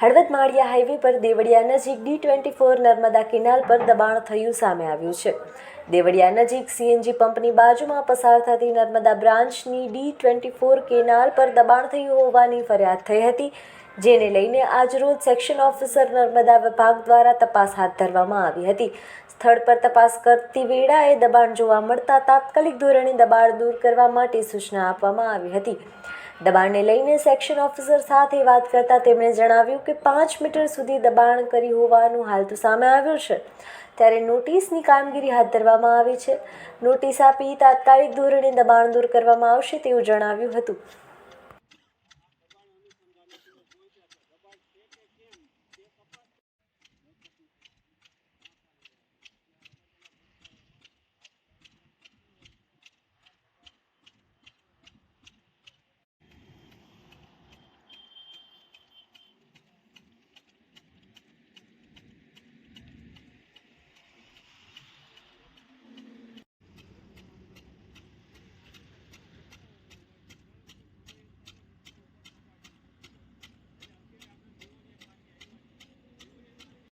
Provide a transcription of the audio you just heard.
હળવદ માળિયા highway પર દેવળિયા નજીક D twenty four Narmada canal પર દબાણ થયું સામે આવ્યું છે. દેવળિયા નજીક સીએનજી પંપની બાજુમાં પસાર થતી નર્મદા બ્રાન્ચની ડી ટ્વેન્ટી ફોર કેનાલ પર દબાણ થયું હોવાની ફરિયાદ થઈ હતી, જેને લઈને આજરોજ સેક્શન ઓફિસર નર્મદા વિભાગ દ્વારા તપાસ હાથ ધરવામાં આવી હતી. સ્થળ પર તપાસ કરતી વેળાએ દબાણ જોવા મળતા તાત્કાલિક ધોરણે દબાણ દૂર કરવા માટે સૂચના આપવામાં આવી હતી. દબાણને લઈને સેક્શન ઓફિસર સાથે વાત કરતાં તેમણે જણાવ્યું કે પાંચ મીટર સુધી દબાણ કરી હોવાનું હાલ તો સામે આવ્યું છે. ત્યારે નોટિસની કામગીરી હાથ ધરવામાં આવી છે. નોટિસ આપી તાત્કાલિક ધોરણે દબાણ દૂર કરવામાં આવશે તેવું જણાવ્યું હતું.